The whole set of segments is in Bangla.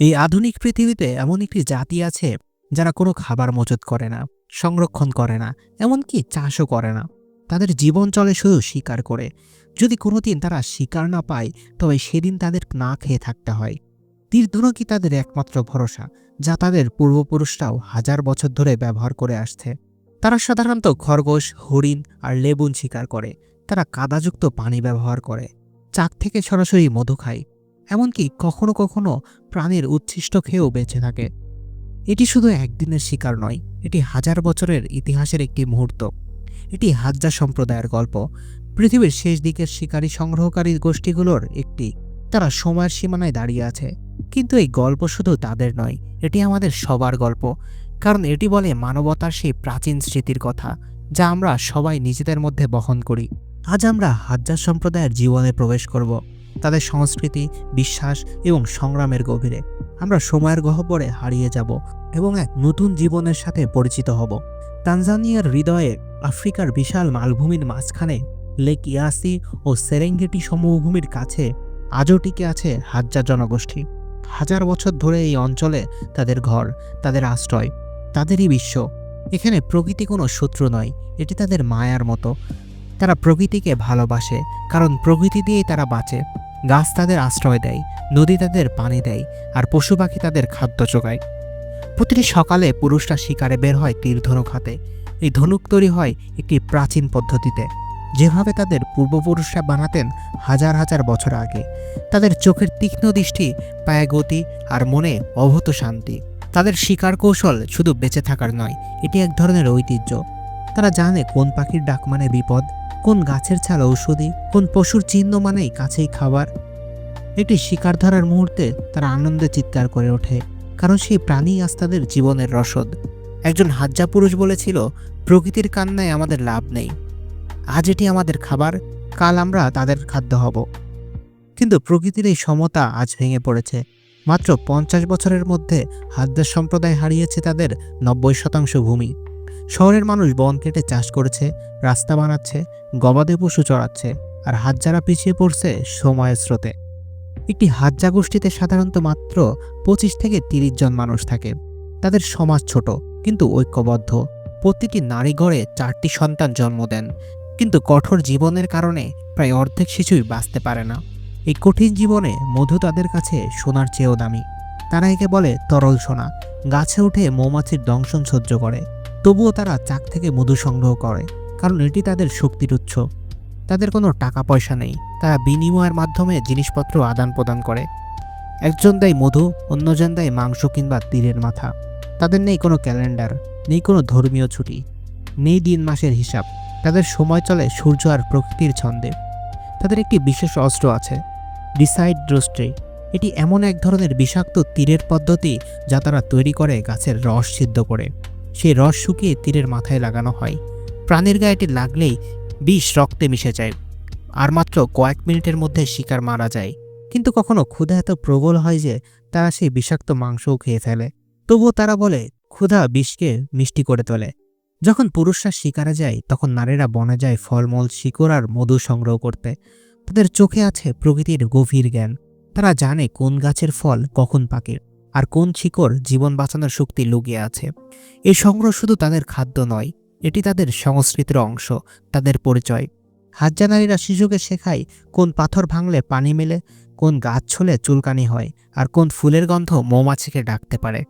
এই আধুনিক পৃথিবীতে এমন একটি জাতি আছে যারা কোনো খাবার মজুত করে না, সংরক্ষণ করে না, এমনকি চাষও করে না। তাদের জীবন চলে শুধু শিকার করে। যদি কোনোদিন তারা শিকার না পায়, তবে সেদিন তাদের না খেয়ে থাকতে হয়। তীরধনুকই তাদের একমাত্র ভরসা, যা তাদের পূর্বপুরুষরাও হাজার বছর ধরে ব্যবহার করে আসছে। তারা সাধারণত খরগোশ, হরিণ আর লেবুন শিকার করে। তারা কাদাযুক্ত পানি ব্যবহার করে। চাক থেকে সরাসরি মধু খায়। এমনকি কখনো কখনো প্রাণের উচ্ছিষ্ট খেয়েও বেঁচে থাকে। এটি শুধু একদিনের শিকার নয়, এটি হাজার বছরের ইতিহাসের একটি মুহূর্ত। এটি হাজ্জা সম্প্রদায়ের গল্প। পৃথিবীর শেষ দিকের শিকারী সংগ্রহকারী গোষ্ঠীগুলোর একটি। তারা সময়ের সীমানায় দাঁড়িয়ে আছে। কিন্তু এই গল্প শুধু তাদের নয়, এটি আমাদের সবার গল্প। কারণ এটি বলে মানবতার সেই প্রাচীন স্মৃতির কথা, যা আমরা সবাই নিজেদের মধ্যে বহন করি। আজ আমরা হাজ্জার সম্প্রদায়ের জীবনে প্রবেশ করব। তাদের সংস্কৃতি, বিশ্বাস এবং সংগ্রামের গভীরে। আমরা সময়ের গহ্বরে হারিয়ে যাব এবং এক নতুন জীবনের সাথে পরিচিত হব। তানজানিয়ার হৃদয়ে আফ্রিকার বিশাল মালভূমির মাঝখানে লেক ইয়াসি ও সেরেঙ্গেটি সমভূমির কাছে আজও টিকে আছে হাজ্জা জনগোষ্ঠী। হাজার বছর ধরে এই অঞ্চলে তাদের ঘর, তাদের আশ্রয়, তাদেরই বিশ্ব। এখানে প্রকৃতি কোনো শত্রু নয়, এটি তাদের মায়ার মতো। তারা প্রকৃতিকে ভালোবাসে, কারণ প্রকৃতি দিয়েই তারা বাঁচে। গাছ তাদের আশ্রয় দেয়, নদী তাদের পানি দেয়, আর পশু পাখি তাদের খাদ্য যোগায়। প্রতিটি সকালে পুরুষরা শিকারে বের হয় তীর ধনুক হাতে। এই ধনুক তৈরি হয় একটি প্রাচীন পদ্ধতিতে, যেভাবে তাদের পূর্বপুরুষরা বানাতেন হাজার হাজার বছর আগে। তাদের চোখের তীক্ষ্ণ দৃষ্টি, পায়ে গতি, আর মনে অভূত শান্তি। তাদের শিকার কৌশল শুধু বেঁচে থাকার নয়, এটি এক ধরনের ঐতিহ্য। তারা জানে কোন পাখির ডাক মানে বিপদ, কোন গাছের ছাল ঔষধি, কোন পশুর চিহ্ন মানেই কাছেই খাবার। একটি শিকার ধরার মুহূর্তে তারা আনন্দে চিৎকার করে ওঠে, কারণ সেই প্রাণী আজ তাদের জীবনের রসদ। একজন হাজ্জা পুরুষ বলেছিল, প্রকৃতির কান্নায় আমাদের লাভ নেই। আজ এটি আমাদের খাবার, কাল আমরা তাদের খাদ্য হব। কিন্তু প্রকৃতির এই সমতা আজ ভেঙে পড়েছে। মাত্র পঞ্চাশ বছরের মধ্যে হাদ্দার সম্প্রদায় হারিয়েছে তাদের নব্বই শতাংশ ভূমি। শহরের মানুষ বন কেটে চাষ করেছে, রাস্তা বানাচ্ছে, গবাদি পশু চড়াচ্ছে, আর হাজ্জারা পিছিয়ে পড়ছে সময়ের স্রোতে। একটি হাজ্জা গোষ্ঠীতে সাধারণত মাত্র পঁচিশ থেকে তিরিশ জন মানুষ থাকে। তাদের সমাজ ছোট, কিন্তু ঐক্যবদ্ধ। প্রতিটি নারী ঘরে চারটি সন্তান জন্ম দেন, কিন্তু কঠোর জীবনের কারণে প্রায় অর্ধেক শিশুই বাঁচতে পারে না। এই কঠিন জীবনে মধু তাদের কাছে সোনার চেয়েও দামি। তারা একে বলে তরল সোনা। গাছে উঠে মৌমাছির দংশন সহ্য করে। তবুও তারা চাক থেকে মধু সংগ্রহ করে, কারণ এটি তাদের শক্তির উৎস। তাদের কোনো টাকা পয়সা নেই, তারা বিনিময়ের মাধ্যমে জিনিসপত্র আদান প্রদান করে। একজন দেয় মধু, অন্যজন দেয় মাংস কিংবা তীরের মাথা। তাদের নেই কোনো ক্যালেন্ডার, নেই কোনো ধর্মীয় ছুটি, নেই দিন মাসের হিসাব। তাদের সময় চলে সূর্য আর প্রকৃতির ছন্দে। তাদের একটি বিশেষ অস্ত্র আছে ডিসাইড ড্রোস্ট্রি এটি এমন এক ধরনের বিষাক্ত তীরের পদ্ধতি যা তারা তৈরি করে গাছের রস সিদ্ধ করে। সেই রস শুকিয়ে তীরের মাথায় লাগানো হয়। প্রাণীর গায়ে এটি লাগলেই বিষ রক্তে মিশে যায়। আর মাত্র কয়েক মিনিটের মধ্যে শিকার মারা যায়। কিন্তু কখনো ক্ষুধা এত প্রবল হয় যে তারা সেই বিষাক্ত মাংসও খেয়ে ফেলে। তবুও তারা বলে, ক্ষুধা বিষকে মিষ্টি করে তোলে। যখন পুরুষরা শিকারে যায়, তখন নারীরা বনে যায় ফলমূল, শিকড় আর মধু সংগ্রহ করতে। তাদের চোখে আছে প্রকৃতির গভীর জ্ঞান। তারা জানে কোন গাছের ফল কখন পাকে। আর কোন শিকড় জীবন বাঁচানোর শক্তি লুকিয়ে আছে? এই সংগ্রহ শুধু তাদের খাদ্য নয়, এটি তাদের সংস্কৃতির অংশ, তাদের পরিচয়। হাজ্জা নারীরা শিশুকে শেখায় কোন পাথর ভাঙলে পানি মেলে, কোন গাছ ছলে চুলকানি হয়, আর কোন ফুলের গন্ধ মৌমাছিকে ডাকতে পারে।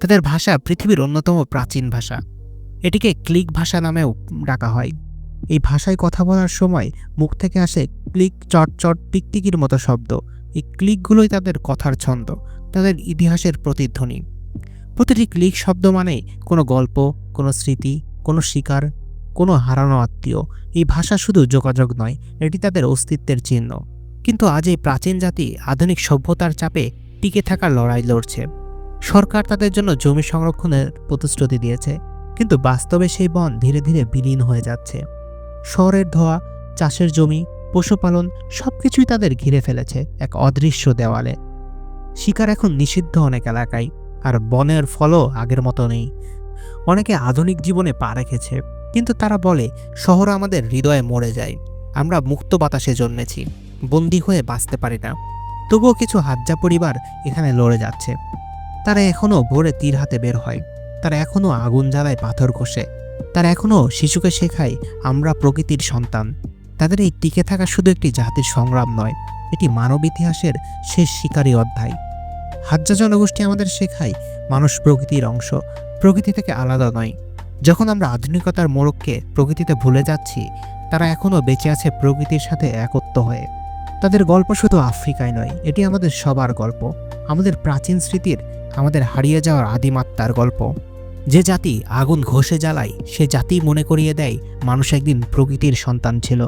তাদের ভাষা পৃথিবীর অন্যতম প্রাচীন ভাষা। এটিকে ক্লিক ভাষা নামেও ডাকা হয়। এই ভাষায় কথা বলার সময় মুখ থেকে আসে ক্লিক, চট চট, টিকটিকির মতো শব্দ। এই ক্লিকগুলোই তাদের কথার ছন্দ, তাদের ইতিহাসের প্রতিধ্বনি। প্রতিটি ক্লিক শব্দ মানে কোনো গল্প, কোনো স্মৃতি, কোনো শিকার, কোনো হারানো আত্মীয়। এই ভাষা শুধু যোগাযোগ নয়, এটি তাদের অস্তিত্বের চিহ্ন। কিন্তু আজ এই প্রাচীন জাতি আধুনিক সভ্যতার চাপে টিকে থাকার লড়াই লড়ছে। সরকার তাদের জন্য জমি সংরক্ষণের প্রতিশ্রুতি দিয়েছে, কিন্তু বাস্তবে সেই বন ধীরে ধীরে বিলীন হয়ে যাচ্ছে। শহরের ধোয়া, চাষের জমি পশুপালন সবকিছুই তাদের ঘিরে ফেলেছে এক অদৃশ্য দেওয়ালে। শিকার এখন নিষিদ্ধ অনেক এলাকায়, আর বনের ফলও আগের মতো নেই। অনেকে আধুনিক জীবনে পা রেখেছে, কিন্তু তারা বলে, শহর আমাদের হৃদয়ে মরে যায়। আমরা মুক্ত বাতাসে জন্মেছি, বন্দী হয়ে বাঁচতে পারি না। তবুও কিছু হাজ্জা পরিবার এখানে লড়ে যাচ্ছে। তারা এখনও ভোরে তীর হাতে বের হয়। তারা এখনও আগুন জ্বালায় পাথর কষে তারা এখনও শিশুকে শেখায়, আমরা প্রকৃতির সন্তান। তাদের এই টিকে থাকা শুধু একটি জাতির সংগ্রাম নয়, এটি মানব ইতিহাসের শেষ শিকারী অধ্যায়। হাজ্জা জনগোষ্ঠী আমাদের শেখায় মানুষ প্রকৃতির অংশ, প্রকৃতি থেকে আলাদা নয়। যখন আমরা আধুনিকতার মোড়ককে প্রকৃতিতে ভুলে যাচ্ছি, তারা এখনও বেঁচে আছে প্রকৃতির সাথে একত্ব হয়ে। তাদের গল্প শুধু আফ্রিকায় নয়, এটি আমাদের সবার গল্প। আমাদের প্রাচীন স্মৃতির আমাদের হারিয়ে যাওয়ার আদিমাত্মার গল্প। যে জাতি আগুন ঘষে জ্বালায়, সে জাতি মনে করিয়ে দেয় মানুষ একদিন প্রকৃতির সন্তান ছিল।